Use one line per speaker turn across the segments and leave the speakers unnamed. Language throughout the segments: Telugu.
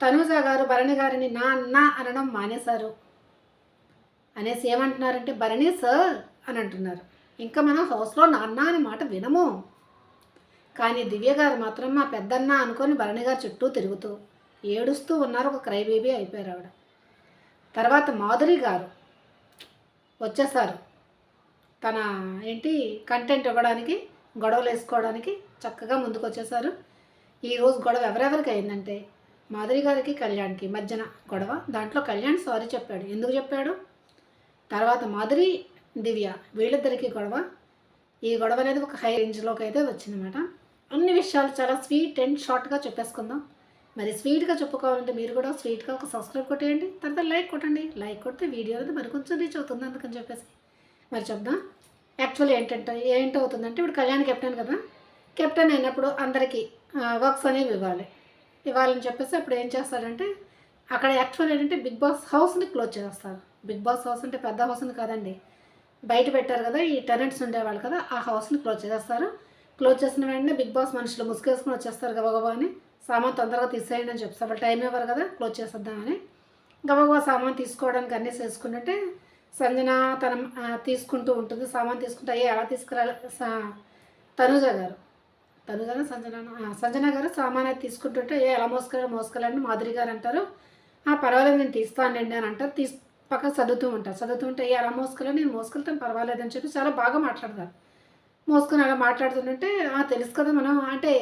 తనూజ గారు భరణి గారిని నా అన్న అనడం మానేశారు. అనేసి ఏమంటున్నారంటే భరణి సార్ అని అంటున్నారు. ఇంకా మనం హౌస్లో నాన్న అనే మాట వినము. కానీ దివ్య గారు మాత్రం మా పెద్దన్న అనుకొని భరణి గారు చుట్టూ తిరుగుతూ ఏడుస్తూ ఉన్నారు. ఒక క్రై బేబీ అయిపోయారు ఆవిడ. తర్వాత మాధురి గారు వచ్చేసారు తన ఏంటి కంటెంట్ ఇవ్వడానికి గొడవలు వేసుకోవడానికి చక్కగా ముందుకు వచ్చేసారు ఈరోజు గొడవ ఎవరెవరికి అయిందంటే మాధురి గారికి కళ్యాణ్కి మధ్యన గొడవ. దాంట్లో కళ్యాణ్ సారీ చెప్పాడు. ఎందుకు చెప్పాడు? తర్వాత మాధురి దివ్య వీళ్ళిద్దరికీ గొడవ. ఈ గొడవ అనేది ఒక హై రేంజ్లోకి అయితే వచ్చిందన్నమాట. అన్ని విషయాలు చాలా స్వీట్ అండ్ షార్ట్గా చెప్పేసుకుందాం. మరి స్వీట్గా చెప్పుకోవాలంటే మీరు కూడా స్వీట్గా ఒక సబ్స్క్రైబ్ కొట్టేయండి. తర్వాత లైక్ కొట్టండి. లైక్ కొడితే వీడియో అనేది మరి కొంచెం రీచ్ అవుతుంది అందుకని చెప్పేసి. మరి చెప్దాం. యాక్చువల్లీ ఏంటంటే ఏంటవుతుందంటే ఇప్పుడు కళ్యాణ్ కెప్టెన్ కదా. కెప్టెన్ అయినప్పుడు అందరికీ వర్క్స్ అనేవి ఇవ్వాలి. ఇవ్వాలని చెప్పేసి అప్పుడు ఏం చేస్తాడంటే అక్కడ యాక్చువల్ ఏంటంటే బిగ్ బాస్ హౌస్ని క్లోజ్ చేస్తారు. బిగ్ బాస్ హౌస్ అంటే పెద్ద హౌస్ని కాదండి. బయట పెట్టారు కదా ఈ టెనెంట్స్ ఉండేవాళ్ళు కదా ఆ హౌస్ని క్లోజ్ చేస్తారు. క్లోజ్ చేసిన వెంటనే బిగ్ బాస్ మనుషులు ముసుగేసుకుని వచ్చేస్తారు గబగబా అని. సామాన్ తొందరగా తీసేయండి అని చెప్తారు వాళ్ళు టైం ఇవ్వరు కదా క్లోజ్ చేసేద్దామని. గబగబా సామాన్ తీసుకోవడానికి అన్నీ చేసుకుంటుంటే సంజన తన తీసుకుంటూ ఉంటుంది. సామాన్ తీసుకుంటే అయ్యే ఎలా తీసుకురాలి తనుజ గారు. తనుజ సంజన సంజన గారు సామాన్ తీసుకుంటుంటే ఏ ఎలా మోసుకెళ్ళి మోసుకెళ్ళండి మాధురి గారు అంటారు. "ఆ, పర్వాలేదు నేను తీస్తానండి అని అంటారు. తీసు పక్క చదువుతూ ఉంటారు. చదువుతుంటే ఏ ఎలా మోసుకెళ్ళి నేను మోసుకెళ్తాను పర్వాలేదు అని చెప్పి చాలా బాగా మాట్లాడతారు. మోసుకొని అలా మాట్లాడుతుంటే "ఆ, తెలుసు కదా మనం అంటే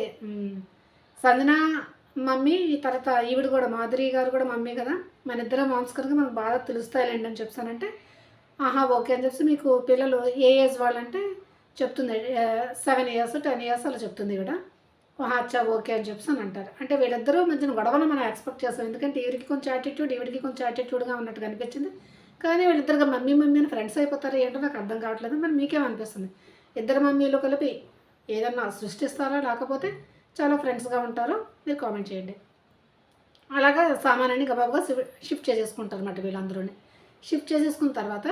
సంజన మమ్మీ తర్వాత ఈవిడ కూడా మాధురి గారు కూడా మమ్మీ కదా మన ఇద్దరం మాంస్కర్గా మనకు బాగా తెలుస్తాయిలేండి అని చెప్తానంటే ఆహా ఓకే అని చెప్పి మీకు పిల్లలు ఏ ఏజ్ వాళ్ళంటే చెప్తుంది. సెవెన్ ఇయర్స్ టెన్ ఇయర్స్ అలా చెప్తుంది ఇక్కడ అచ్చా ఓకే అని చెప్పి అని అంటారు. అంటే వీళ్ళిద్దరూ మధ్యన గొడవలు మనం ఎక్స్పెక్ట్ చేస్తాం. ఎందుకంటే ఈవిడికి కొంచెం యాటిట్యూడ్ ఈవిడికి కొంచెం యాటిట్యూడ్గా ఉన్నట్టు అనిపించింది కానీ వీళ్ళిద్దరుగా మమ్మీ మమ్మీ అని ఫ్రెండ్స్ అయిపోతారు ఏంటో నాకు అర్థం కావట్లేదు. మరి మీకేమనిపిస్తుంది ఇద్దరు మమ్మీలు కలిపి ఏదన్నా సృష్టిస్తారా? లేకపోతే చాలా ఫ్రెండ్స్గా ఉంటారో? మీరు కామెంట్ చేయండి. అలాగా సామానాన్ని గబాబుగా షిఫ్ట్ చేసేసుకుంటారు అన్నమాట వీళ్ళందరూ షిఫ్ట్ చేసేసుకున్న తర్వాత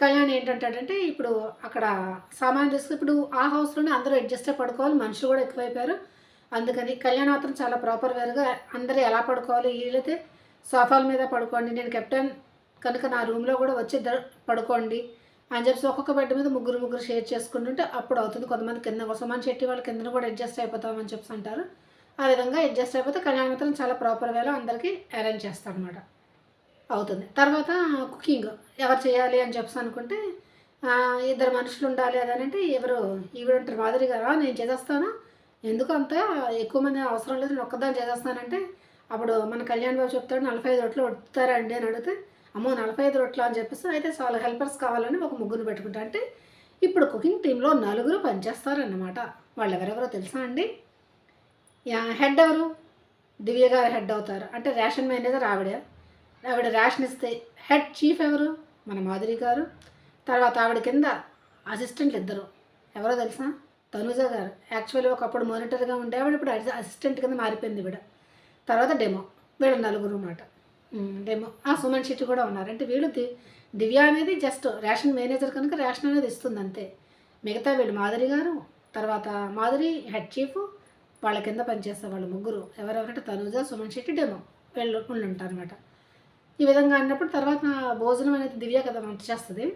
కళ్యాణ్ ఏంటంటాడంటే ఇప్పుడు అక్కడ సామాన్య తీసుకు ఇప్పుడు ఆ హౌస్లోనే అందరూ అడ్జస్ట్ పడుకోవాలి మనుషులు కూడా ఎక్కువైపోయారు. అందుకని కళ్యాణ్ మాత్రం చాలా ప్రాపర్ వేరుగా అందరూ ఎలా పడుకోవాలి వీళ్ళైతే సోఫాల మీద పడుకోండి నేను కెప్టెన్ కనుక నా రూమ్లో కూడా వచ్చి పడుకోండి అని చెప్పి ఒక్కొక్క బెడ్ మీద ముగ్గురు ముగ్గురు షేర్ చేసుకుంటుంటే అప్పుడు అవుతుంది. కొంతమంది కింద సుమన్ శెట్టి వాళ్ళ కింద కూడా అడ్జస్ట్ అయిపోతామని చెప్పి అంటారు. ఆ విధంగా అడ్జస్ట్ అయిపోతే కళ్యాణ మాత్రం చాలా ప్రాపర్ వేలో అందరికీ అరేంజ్ చేస్తారనమాట అవుతుంది. తర్వాత కుకింగ్ ఎవరు చేయాలి అని చెప్పి అనుకుంటే ఇద్దరు మనుషులు ఉండాలి అదనంటే ఎవరు ఈవిడంటారు మాదిరి గారా నేను చేసేస్తాను. ఎందుకు అంత ఎక్కువ మంది అవసరం లేదు నేను ఒక్కదాన్ని చేసేస్తానంటే అప్పుడు మన కళ్యాణ్ బాబు చెప్తాడు నలభై ఐదు రొట్లు వడుతారండి అని అడిగితే అమ్మో నలభై ఐదు రొట్లు అని చెప్పేసి అయితే చాలా హెల్పర్స్ కావాలని ఒక ముగ్గురు పెట్టుకుంటా. అంటే ఇప్పుడు కుకింగ్ టీంలో నలుగురు పనిచేస్తారన్నమాట. వాళ్ళు ఎవరెవరో తెలుసా అండి? యా- హెడ్ ఎవరు? దివ్య గారు హెడ్ అవుతారు. అంటే రేషన్ మేనేజర్ ఆవిడ. ఆవిడ రేషన్ ఇస్తే హెడ్ చీఫ్ ఎవరు? మన మాధురి గారు. తర్వాత ఆవిడ కింద అసిస్టెంట్లు ఇద్దరు. ఎవరో తెలుసా? తనుజ గారు. యాక్చువల్లీ ఒకప్పుడు మానిటర్గా ఉండే ఆవిడ ఇప్పుడు అసిస్టెంట్ కింద మారిపోయింది ఈవిడ. తర్వాత డెమో. వీళ్ళ నలుగురు మాట డెమో. ఆ సుమన్ షెట్టి కూడా ఉన్నారు. అంటే వీళ్ళు దివ్య అనేది జస్ట్ రేషన్ మేనేజర్ కనుక రేషన్ అనేది ఇస్తుంది అంతే. మిగతా వీళ్ళు మాధురి గారు తర్వాత మాధురి హెడ్ చీఫ్ వాళ్ళ కింద పనిచేసే వాళ్ళు ముగ్గురు. ఎవరెవరంటే తనుజ సుమన్ శెట్టి డెమో. వీళ్ళు వాళ్ళు అనమాట ఈ విధంగా అన్నప్పుడు తర్వాత భోజనం అనేది దివ్య కదా వంట చేస్తుంది.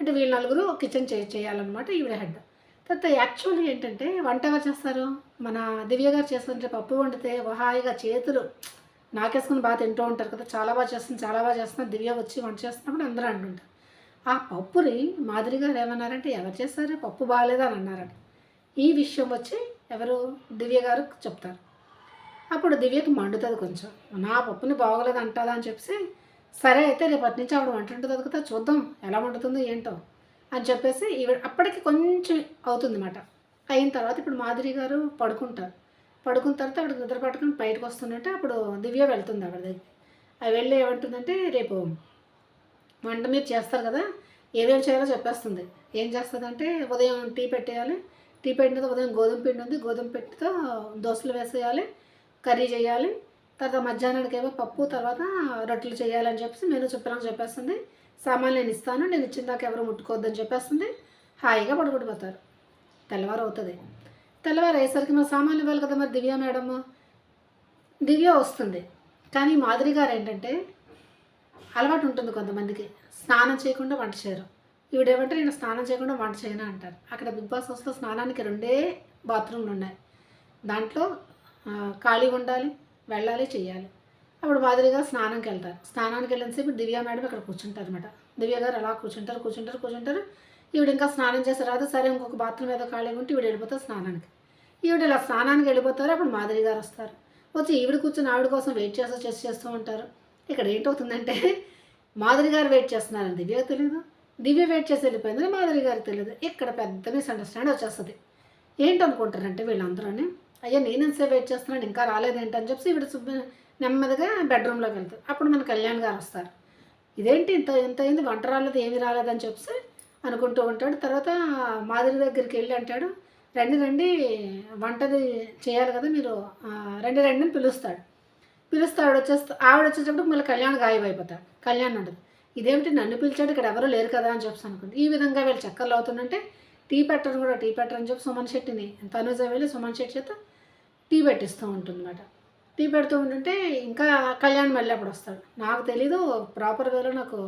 అంటే వీళ్ళు నలుగురు కిచెన్ చే చేయాలన్నమాట ఈవిడ హెడ్. తర్వాత యాక్చువల్లీ ఏంటంటే వంట ఎవరు చేస్తారు? మన దివ్య గారు చేస్తుంటే పప్పు వండితే హాయిగా చేతులు నాకేసుకుని బాగా తింటూ ఉంటారు కదా చాలా బాగా చేస్తుంది చాలా బాగా చేస్తున్నారు దివ్య వచ్చి వంట చేస్తున్నప్పుడు అందరూ అంటుంటారు. ఆ పప్పుని మాదిరి గారు ఏమన్నారంటే ఎవరు చేస్తారు? పప్పు బాగాలేదని అని అన్నారట. ఈ విషయం వచ్చి ఎవరు? దివ్య గారు చెప్తారు. అప్పుడు దివ్యకి మండుతుంది కొంచెం. నా పప్పుని బాగోలేదు అంటుందా అని చెప్పేసి సరే అయితే రేపటి నుంచి ఆవిడ వంట ఉంటుంది కదా చూద్దాం ఎలా వండుతుందో ఏంటో అని చెప్పేసి ఈవిడ అప్పటికి కొంచెం అవుతుంది అన్నమాట అయిన తర్వాత ఇప్పుడు మాధురి గారు పడుకుంటారు. పడుకున్న తర్వాత ఆవిడ నిద్ర పట్టుకుని బయటకు వస్తుందంటే అప్పుడు దివ్య వెళ్తుంది ఆవిడ దగ్గర అవి వెళ్ళి ఏమంటుందంటే రేపు వంట మీరు చేస్తారు కదా ఏమేమి చేయాలో చెప్పేస్తుంది. ఏం చేస్తుందంటే ఉదయం టీ పెట్టేయాలి. టీ పెట్టిన తర్వాత ఉదయం గోధుమ పిండి ఉంది. గోధుమ పిండితో దోశలు వేసేయాలి. కర్రీ చేయాలి. తర్వాత మధ్యాహ్నానికి ఏమో పప్పు తర్వాత రొట్టెలు చేయాలని చెప్పేసి మెనూ చెప్పడానికి చెప్పేస్తుంది. సామాన్లు నేను ఇస్తాను. నేను ఇచ్చిన దాకా ఎవరు ముట్టుకోవద్దని చెప్పేస్తుంది. హాయిగా పడుకుండిపోతారు. తెల్లవారు అవుతుంది తెల్లవారు అయ్యేసరికి మా సామాన్లు ఇవ్వాలి కదా మరి దివ్య మేడమ్ దివ్య వస్తుంది. కానీ మాధురి గారు ఏంటంటే అలవాటు ఉంటుంది కొంతమందికి. స్నానం చేయకుండా వంట చేయరు. ఈవిడేమంటే నేను స్నానం చేయకుండా వంట చేయను అంటారు. అక్కడ బిగ్ బాస్ హౌస్లో స్నానానికి రెండే బాత్రూమ్లు ఉన్నాయి దాంట్లో ఖాళీగా ఉండాలి వెళ్ళాలి చేయాలి అప్పుడు మాదిరిగా స్నానంకి వెళ్తారు. స్నానానికి వెళ్ళినసేపు దివ్య మేడం ఇక్కడ కూర్చుంటారు అనమాట దివ్య గారు అలా కూర్చుంటారు కూర్చుంటారు కూర్చుంటారు. ఈవిడ ఇంకా స్నానం చేసి రాదు. సరే ఇంకొక బాత్రూమ్ ఏదో ఖాళీగా ఉంటే ఈవిడ వెళ్ళిపోతారు స్నానానికి. ఈవిడ ఇలా స్నానానికి వెళ్ళిపోతారు. అప్పుడు మాదిరి గారు వస్తారు. వచ్చి ఈవిడ కూర్చొని ఆవిడ కోసం వెయిట్ చేస్తూ చేసి చేస్తూ ఉంటారు. ఇక్కడ ఏంటవుతుందంటే మాదిరి గారు వెయిట్ చేస్తున్నారని దివ్య తెలియదు దివ్య వెయిట్ చేసి వెళ్ళిపోయిందని మాదిరి గారికి తెలియదు ఇక్కడ పెద్ద మిస్అండర్స్టాండ్ వచ్చేస్తుంది. ఏంటనుకుంటారంటే వీళ్ళందరూ అయ్యా నేను వెయిట్ చేస్తున్నాడు ఇంకా రాలేదేంటి అని చెప్పి ఇవిడ శుభ్ర నెమ్మదిగా బెడ్రూమ్లోకి వెళ్తారు అప్పుడు మన కళ్యాణ్ గారు వస్తారు. ఇదేంటి ఇంత ఇంత అయింది? వంట రాలేదు ఏమీ రాలేదని చెప్పి అనుకుంటూ ఉంటాడు. తర్వాత మాదిరి దగ్గరికి వెళ్ళి అంటాడు రండి రండి వంటది చేయాలి కదా మీరు. రండి రండి అని పిలుస్తాడు. పిలుస్తాడు వచ్చేస్తా ఆవిడ వచ్చేటప్పుడు మళ్ళీ కళ్యాణ్ గాయమైపోతాడు కళ్యాణ్ ఉండదు ఇదేమిటి నన్ను పిలిచాడు? ఇక్కడ ఎవరు లేరు కదా అని చెప్పి అనుకుంది. ఈ విధంగా వీళ్ళు చక్కర్లు అవుతుందంటే టీ పెట్టరు కూడా టీ పెట్టరు అని చెప్పి సుమన్ శెట్టిని తనుజ వెళ్ళి సుమన్ శెట్టి చేత టీ పెట్టిస్తూ ఉంటుందన్నమాట. టీ పెడుతూ ఉంటుంటే ఇంకా కళ్యాణ్ మళ్ళీ అప్పుడు వస్తాడు. నాకు తెలీదు ప్రాపర్ వేలో నాకు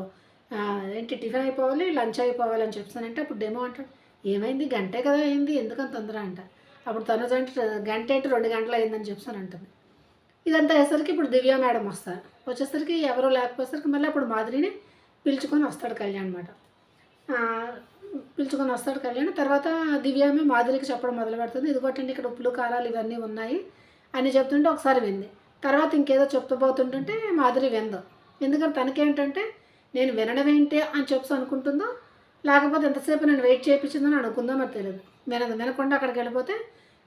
ఏంటి టిఫిన్ అయిపోవాలి లంచ్ అయిపోవాలి అని చెప్తానంటే అప్పుడు డెమో అంటాడు. ఏమైంది? గంటే కదా అయింది ఎందుకని తొందర అంట. అప్పుడు తనుజ అంటే గంట ఏంటి రెండు గంటలు అయిందని చెప్తాను అంటుంది. ఇదంతా అయ్యేసరికి ఇప్పుడు దివ్య మేడం వస్తారు. వచ్చేసరికి ఎవరో లేకపోయేసరికి మళ్ళీ అప్పుడు మాదిరిని పిలుచుకొని వస్తాడు కళ్యాణ్ అనమాట పిలుచుకొని వస్తాడు కళ్యాణ్. తర్వాత దివ్యామే మాధురికి చెప్పడం మొదలు పెడుతుంది. ఇదిగోటండి ఇక్కడ ఉప్పులు కారాలు ఇవన్నీ ఉన్నాయి అని చెప్తుంటే ఒకసారి వింది. తర్వాత ఇంకేదో చెప్తబోతుంటుంటే మాధురి విందు. ఎందుకంటే తనకేంటంటే నేను వినడం ఏంటి అని చెప్పి అనుకుంటుందో లేకపోతే ఎంతసేపు నేను వెయిట్ చేయించిందని అనుకుందో మరి తెలియదు వినదు. వినకుండా అక్కడికి వెళ్ళిపోతే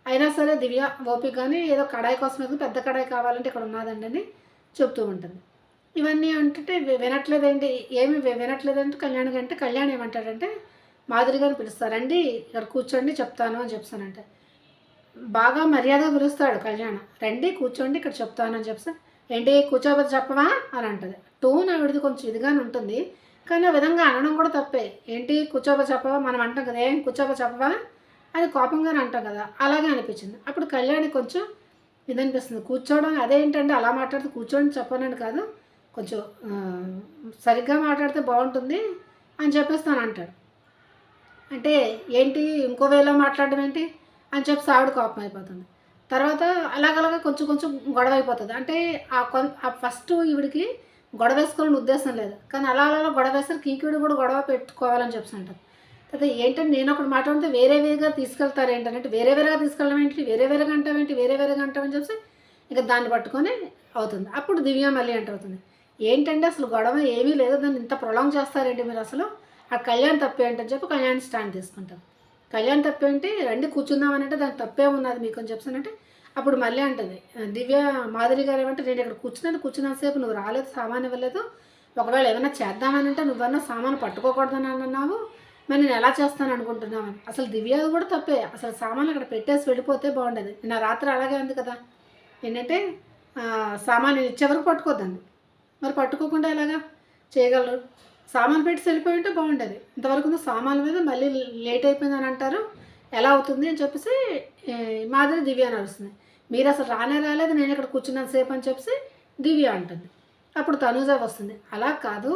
అయినా సరే దివ్య ఓపిక కానీ ఏదో కడాయి కోసం ఏదో పెద్ద కడాయి కావాలంటే ఇక్కడ ఉన్నదండి అని చెప్తూ ఉంటుంది. ఇవన్నీ అంటే వినట్లేదేంటి ఏమి వినట్లేదంటే కళ్యాణ్ అంటే కళ్యాణ్ ఏమంటాడంటే మాధురి గారిని పిలుస్తారండి ఇక్కడ కూర్చోండి చెప్తాను అని చెప్తానంటే. బాగా మర్యాద పిలుస్తాడు కళ్యాణ్. రండి కూర్చోండి ఇక్కడ చెప్తాను అని చెప్తా ఏంటి కూర్చోబోతే చెప్పవా? అని అంటది. టోన్ ఆవిడది కొంచెం ఇదిగానే ఉంటుంది. కానీ ఆ విధంగా అనడం కూడా తప్పే. ఏంటి కూర్చోబో చెప్పవా? మనం అంటాం కదా ఏం కూర్చోబో చెప్పవా? అని కోపంగానే అంటాం కదా అలాగే అనిపించింది. అప్పుడు కళ్యాణి కొంచెం ఇది అనిపిస్తుంది కూర్చోవడం అదేంటంటే అలా మాట్లాడితే కూర్చోండి చెప్పనని కాదు. కొంచెం సరిగ్గా మాట్లాడితే బాగుంటుంది అని చెప్పేస్తాను అంటాడు అంటే ఏంటి ఇంకో వేలో మాట్లాడడం ఏంటి అని చెప్పి ఆవిడ కోపం అయిపోతుంది. తర్వాత అలాగలాగా కొంచెం కొంచెం గొడవ అయిపోతుంది. అంటే ఆ కొన్ ఆ ఫస్ట్ ఈవిడికి గొడవ వేసుకోవాలని ఉద్దేశం లేదు. కానీ అలా అలా గొడవ వేస్తారు కీకుడు కూడా గొడవ పెట్టుకోవాలని చెప్పి అంటారు తర్వాత ఏంటంటే నేను ఒకటి మాట్లాడితే వేరే వేరేగా తీసుకెళ్తారు ఏంటంటే వేరే వేరేగా తీసుకెళ్ళడం ఏంటి వేరే వేరేగా అంటావేంటి వేరే వేరేగా అంటామని చెప్పి ఇంకా దాన్ని పట్టుకొని అవుతుంది. అప్పుడు దివ్య మళ్ళీ ఎంటర్ అవుతుంది. ఏంటంటే అసలు గొడవ ఏమీ లేదు. దాన్ని ఇంత ప్రొలాంగ్ చేస్తారేంటి మీరు అసలు? ఆ కళ్యాణ్ తప్పేంటని చెప్పి కళ్యాణ్ స్టాండ్ తీసుకుంటాం. కళ్యాణ్ తప్పేంటి రండి కూర్చుందామని అంటే దాని తప్పే ఉన్నది మీకు అని చెప్తానంటే అప్పుడు మళ్ళీ అంటది దివ్య మాధురి గారు ఏమంటే నేను ఇక్కడ కూర్చున్నాను కూర్చున్నంతసేపు నువ్వు రాలేదు సామాన్ ఇవ్వలేదు. ఒకవేళ ఏమైనా చేద్దామని అంటే నువ్వన్నా సామాను పట్టుకోకూడదని అన్నావు మరి నేను ఎలా చేస్తాను అనుకుంటున్నామని అసలు దివ్య కూడా తప్పే అసలు సామాన్ అక్కడ పెట్టేసి వెళ్ళిపోతే బాగుండేది. నిన్న రాత్రి అలాగే ఉంది కదా. ఏంటంటే సామాన్ నేను ఇచ్చే వరకు పట్టుకోద్దండి. మరి పట్టుకోకుండా ఎలాగా చేయగలరు? సామాన్ పెట్టి వెళ్ళిపోయి ఉంటే బాగుండేది. ఇంతవరకు సామాన్ సామాన్ల మీద మళ్ళీ లేట్ అయిపోయిందని అంటారు. ఎలా అవుతుంది అని చెప్పేసి మాదిరి దివ్య అని అరుస్తుంది. మీరు అసలు రానే రాలేదు నేను ఇక్కడ కూర్చున్నాను సేపు అని చెప్పేసి దివ్య అంటుంది. అప్పుడు తనుజ వస్తుంది. అలా కాదు.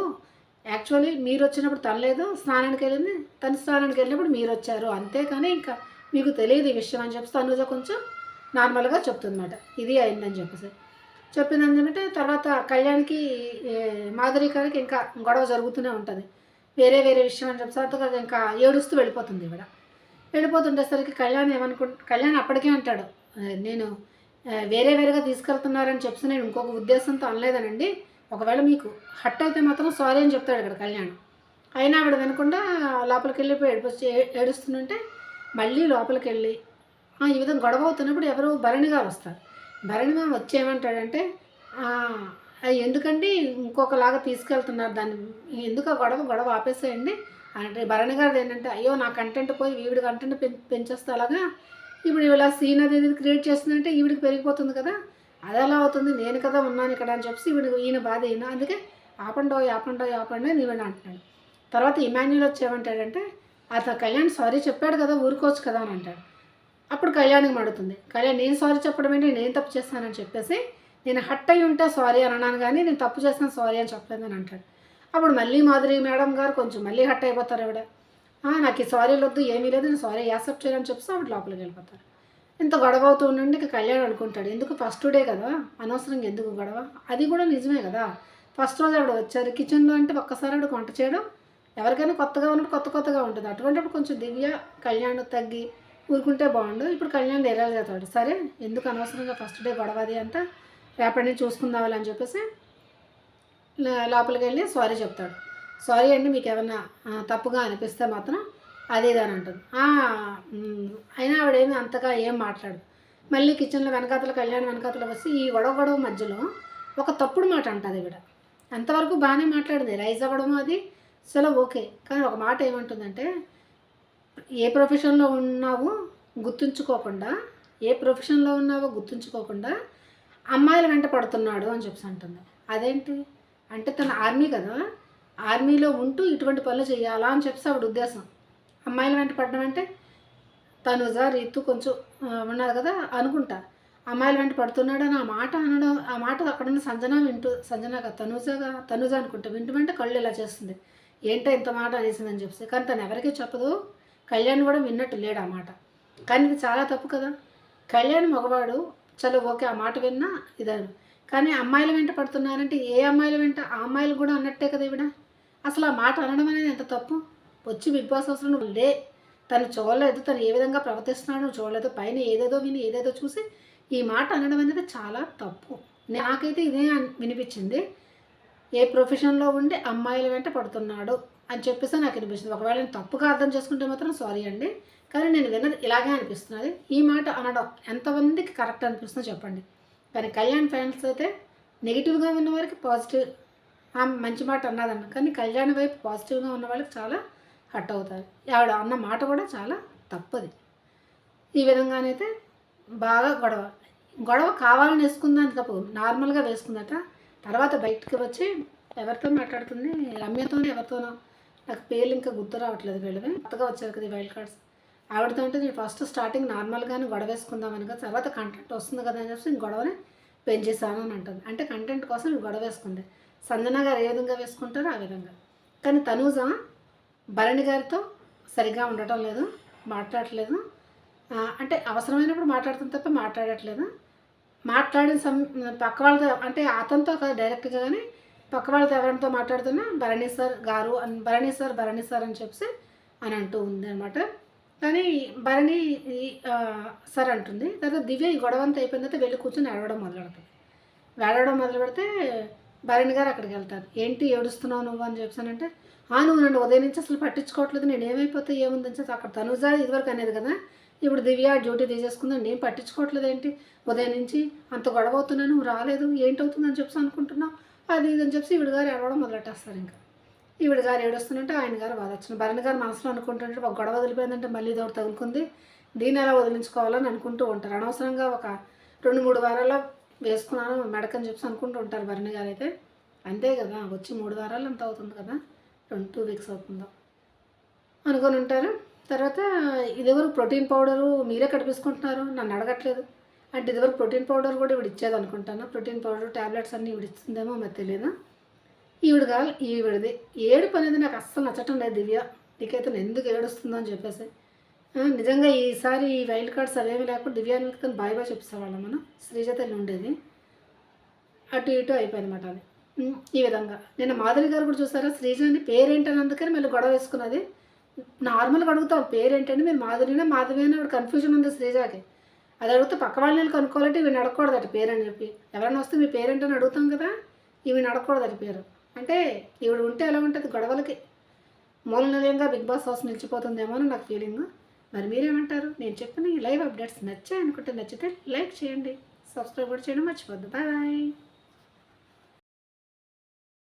యాక్చువల్లీ మీరు వచ్చినప్పుడు తను లేదు స్నానానికి వెళ్ళింది. తను స్నానానికి వెళ్ళినప్పుడు మీరు వచ్చారు. అంతేకాని ఇంకా మీకు తెలియదు ఈ విషయం అని చెప్పి తనుజ కొంచెం నార్మల్గా చెప్తుందన్నమాట. ఇది అయిందని చెప్పేసి. చెప్పింది ఏంటంటే తర్వాత కళ్యాణ్కి మాధురి గారికి ఇంకా గొడవ జరుగుతూనే ఉంటుంది. వేరే వేరే విషయం అని చెప్పి తర్వాత ఇంకా ఏడుస్తూ వెళ్ళిపోతుంది ఇవిడ వెళ్ళిపోతుండేసరికి కళ్యాణ్ ఏమనుకు కళ్యాణ్ అప్పటికే అంటాడు నేను వేరే వేరేగా తీసుకెళ్తున్నారని చెప్పి నేను ఇంకొక ఉద్దేశంతో అనలేదనండి. ఒకవేళ మీకు హట్ అయితే మాత్రం సారీ అని చెప్తాడు ఇక్కడ కళ్యాణ్. అయినా ఆవిడ వినకుండా లోపలికి వెళ్ళిపోయి ఏడిపోయి ఏ- ఏడుస్తుంటే మళ్ళీ లోపలికి వెళ్ళి ఈ విధంగా గొడవ అవుతున్నప్పుడు ఎవరు భరణి గారు వస్తారు. భరణి మామ వచ్చి ఏమంటాడంటే అది ఎందుకండి ఇంకొకలాగా తీసుకెళ్తున్నారు? దాన్ని ఎందుకు గొడవ గొడవ ఆపేసేయండి? అంటే భరణి గారిది ఏంటంటే అయ్యో నా కంటెంట్ పోయి ఈవిడ కంటెంట్ పెం పెంచేస్తే అలాగా ఇప్పుడు ఇలా సీన్ అది ఇది క్రియేట్ చేస్తుందంటే ఈవిడికి పెరిగిపోతుంది కదా? అది ఎలా అవుతుంది? నేను కదా ఉన్నాను ఇక్కడ అని చెప్పి ఈవిడ ఈయన బాధ ఈయన. అందుకే ఆపండో ఆపండో ఆపండి అని ఈవిడ అంటున్నాడు తర్వాత ఇమాన్యుల్ వచ్చేమంటాడంటే అతను కళ్యాణ్ సారీ చెప్పాడు కదా ఊరుకోవచ్చు కదా అని అంటాడు. అప్పుడు కళ్యాణ్కి మడుతుంది. కళ్యాణ్ నేను సారీ చెప్పడం ఏంటి? నేను తప్పు చేస్తానని చెప్పేసి నేను హట్ అయి ఉంటే సారీ అని అన్నాను కానీ నేను తప్పు చేస్తాను సారీ అని చెప్పలేదని అంటాడు. అప్పుడు మళ్ళీ మాధురి మేడం గారు కొంచెం మళ్ళీ హట్ అయిపోతారు ఆవిడ. నాకు ఈ సారీలు వద్దు ఏమీ లేదు నేను సారీ యాక్సెప్ట్ చేయాలని చెప్పేసి ఆవిడ లోపలికి వెళ్ళిపోతారు. ఇంత గొడవ అవుతూ ఉండండి ఇక కళ్యాణ్ అనుకుంటాడు. ఎందుకు? ఫస్ట్ డే కదా అనవసరంగా ఎందుకు గొడవ? అది కూడా నిజమే కదా. ఫస్ట్ రోజు ఆవిడ వచ్చారు. కిచెన్లో అంటే ఒక్కసారి ఆవిడ వంట చేయడం ఎవరికైనా కొత్తగా ఉన్నప్పుడు కొత్త కొత్తగా ఉంటుంది. అటువంటిప్పుడు కొంచెం దివ్య కళ్యాణ్ తగ్గి ఊరుకుంటే బాగుండు. ఇప్పుడు కళ్యాణ్ ఎర్రలు చేస్తాడు సరే ఎందుకు అనవసరంగా ఫస్ట్ డే గొడవ అది అంతా? రేపటి నుంచి చూసుకుందామని అని చెప్పేసి లోపలికి వెళ్ళి సారీ చెప్తాడు. సారీ అండి మీకు ఏమన్నా తప్పుగా అనిపిస్తే మాత్రం అది ఇది అని అంటుంది. అయినా ఆవిడేమి అంతగా ఏం మాట్లాడు మళ్ళీ కిచెన్లో వెనకాతల కళ్యాణ్ వెనకాతల వచ్చి ఈ గొడవ గొడవ మధ్యలో ఒక తప్పుడు మాట అంటుంది ఈవిడ అంతవరకు బాగానే మాట్లాడింది. రైజ్ అవ్వడం అది. చాలా ఓకే. కానీ ఒక మాట ఏమంటుందంటే ఏ ప్రొఫెషన్లో ఉన్నావో గుర్తుంచుకోకుండా ఏ ప్రొఫెషన్లో ఉన్నావో గుర్తుంచుకోకుండా అమ్మాయిల వెంట పడుతున్నాడు అని చెప్పి అంటుంది. అదేంటి? అంటే తన ఆర్మీ కదా ఆర్మీలో ఉంటూ ఇటువంటి పనులు చేయాలా అని చెప్పి ఆవిడ ఉద్దేశం. అమ్మాయిల వెంట పడడం అంటే తనుజా రీతు కొంచెం ఉన్నారు కదా అనుకుంటా. అమ్మాయిల వెంట పడుతున్నాడు అని ఆ మాట అనడం ఆ మాట అక్కడ ఉన్న సంజన వింటూ సంజనగా తనుజగా తనుజ అనుకుంటా వింటూ కళ్ళు ఇలా చేస్తుంది. ఏంటో ఇంత మాట అనేసిందని చెప్పి కానీ తను ఎవరికీ చెప్పదు. కళ్యాణ్ కూడా విన్నట్టు లేడు ఆ మాట. కానీ ఇది చాలా తప్పు కదా. కళ్యాణ్ మగవాడు చలో ఓకే ఆ మాట విన్నా ఇదే కానీ అమ్మాయిల వెంట పడుతున్నారంటే ఏ అమ్మాయిల వెంట? ఆ అమ్మాయిలు కూడా అన్నట్టే కదా ఇవిడ అసలు ఆ మాట అనడం అనేది ఎంత తప్పు? వచ్చి బిగ్ బాస్ అవసరం నువ్వు లే. తను చూడలేదు తను ఏ విధంగా ప్రవర్తిస్తున్నాడో చూడలేదు పైన ఏదేదో విని ఏదేదో చూసి ఈ మాట అనడం అనేది చాలా తప్పు. నాకైతే ఇదే వినిపించింది. ఏ ప్రొఫెషన్లో ఉండి అమ్మాయిల వెంట పడుతున్నాడు అని చెప్పేసి నాకు అనిపిస్తుంది. ఒకవేళ నేను తప్పుగా అర్థం చేసుకుంటే మాత్రం సారీ అండి. కానీ నేను విన్నది ఇలాగే అనిపిస్తున్నది. ఈ మాట అనడం ఎంతమందికి కరెక్ట్ అనిపిస్తుందో చెప్పండి. కానీ కళ్యాణ్ ఫ్యాన్స్ అయితే నెగిటివ్గా ఉన్న వారికి పాజిటివ్ మంచి మాట అన్నదన్న కానీ కళ్యాణ్ వైపు పాజిటివ్గా ఉన్న వాళ్ళకి చాలా హట్ అవుతారు. ఆవిడ అన్న మాట కూడా చాలా తప్పది. ఈ విధంగానైతే బాగా గొడవ. గొడవ కావాలని వేసుకుందని తప్పు నార్మల్గా వేసుకుందట. తర్వాత బయటకు వచ్చి ఎవరితో మాట్లాడుతుంది? రమ్యతోనే ఎవరితోనో. నాకు పేర్లు ఇంకా గుర్తు రావట్లేదు వీళ్ళవి. కొత్తగా వచ్చారు కదా వైల్డ్ కార్డ్స్. ఆవిడతో అంటే నేను ఫస్ట్ స్టార్టింగ్ నార్మల్గానే గొడవ వేసుకుందామని కదా తర్వాత కంటెంట్ వస్తుంది కదా అని చెప్పి నేను గొడవని పెంచేసాను అని అంటుంది. అంటే కంటెంట్ కోసం నేను గొడవ వేసుకుంది సంజన గారు ఏ విధంగా వేసుకుంటారో ఆ విధంగా. కానీ తనూజ భరణి గారితో సరిగ్గా ఉండటం లేదు మాట్లాడట్లేదు. అంటే అవసరమైనప్పుడు మాట్లాడుతుంది తప్ప మాట్లాడట్లేదు. మాట్లాడిన సం పక్క వాళ్ళతో అంటే అతనితో కాదు డైరెక్ట్గా కానీ పక్క వాళ్ళతో ఎవరితో మాట్లాడుతున్నా భరణి సార్ గారు అని భరణి సార్ భరణి సార్ అని చెప్పి అని అంటూ ఉంది అనమాట కానీ భరణి సార్ అంటుంది తర్వాత దివ్య ఈ గొడవ అంతా అయిపోయిన తర్వాత వెళ్ళి కూర్చొని ఏడవడం మొదలెడుతుంది ఏడవడం మొదలు పెడితే భరణి గారు అక్కడికి వెళ్తారు. ఏంటి ఏడుస్తున్నావు నువ్వు? అని చెప్పానంటే ఆ నువ్వు నన్ను ఉదయం నుంచి అసలు పట్టించుకోవట్లేదు నేను ఏమైపోతే ఏముందని చెప్పి అక్కడ తనుజ ఇదివరకు అనేది కదా ఇప్పుడు దివ్య డ్యూటీ తీసేసుకుందని నేను పట్టించుకోవట్లేదు ఏంటి? ఉదయం నుంచి అంత గొడవ అవుతున్నాను రాలేదు ఏంటవుతుందని చెప్పి అనుకుంటున్నావు? అది ఇది అని చెప్పి ఈవిడ గారు ఏడవడం మొదలెట్టేస్తారు ఇంకా. ఈవిడ గారు ఏడుస్తుంటే ఆయన గారు బాధ భరణి గారు మనసులో అనుకుంటుంటే ఒక గొడవ వదిలిపోయిందంటే మళ్ళీ ఇది తగులుకుంది. దీన్ని ఎలా వదిలించుకోవాలని అనుకుంటూ ఉంటారు. అనవసరంగా ఒక రెండు మూడు వారాల్లో వేసుకున్నాను మెడకని చెప్పి అనుకుంటూ ఉంటారు భరణి గారు అయితే. అంతే కదా వచ్చి మూడు వారాలు అంత అవుతుంది కదా. రెండు టూ వీక్స్ అవుతుందో. అనుకొని ఉంటారు. తర్వాత ఇదివరకు ప్రోటీన్ పౌడరు మీరే కడిపించుకుంటున్నారు నన్ను అడగట్లేదు. అంటే ఇదివరకు ప్రోటీన్ పౌడర్ కూడా ఇవిడ ఇచ్చేది అనుకుంటాను? ప్రోటీన్ పౌడర్ ట్యాబ్లెట్స్ అన్నీ ఇవిడ ఇస్తుందేమో మరి తెలియదు? ఈవిడ కాదు ఈవిడది. ఏడుపు అనేది నాకు అస్సలు నచ్చటం లేదు దివ్య. నీకైతే నేను ఎందుకు ఏడుస్తుందో అని చెప్పేసి. నిజంగా ఈసారి ఈ వైల్డ్ కార్డ్స్ అవేమి లేకుండా దివ్యానికి బాయ్ బాయ్ చెప్పేసేవాళ్ళం మనం. శ్రీజతల్లి ఉండేది. అటు ఇటు అయిపోయిందన్నమాట అది. ఈ విధంగా. నేను మాధురి గారు కూడా చూసారా? శ్రీజని పేరేంటని అందుకని మళ్ళీ గొడవ వేసుకున్నది. నార్మల్గా అడుగుతాం పేరేంటంటే మీరు మాధురినా మాధవేనా అని ఆవిడ కన్ఫ్యూజన్ ఉంది శ్రీజాకి. అది అడిగితే పక్క వాళ్ళని కనుక్కోవాలంటే ఇవి నడకూడదట పేరు అని చెప్పి. ఎవరైనా వస్తే మీ పేరేంటని అడుగుతాం కదా ఇవి నడకూడదట పేరు. అంటే ఈవిడ ఉంటే ఎలా ఉంటుంది గొడవలకి? మూల నిలయంగా బిగ్ బాస్ హౌస్ నిలిచిపోతుందేమో అని నాకు ఫీలింగ్ మరి మీరేమంటారు? నేను చెప్పిన ఈ లైవ్ అప్డేట్స్ నచ్చాయి అనుకుంటే నచ్చితే లైక్ చేయండి సబ్స్క్రైబ్ కూడా చేయడం మర్చిపోద్దు. బాయ్.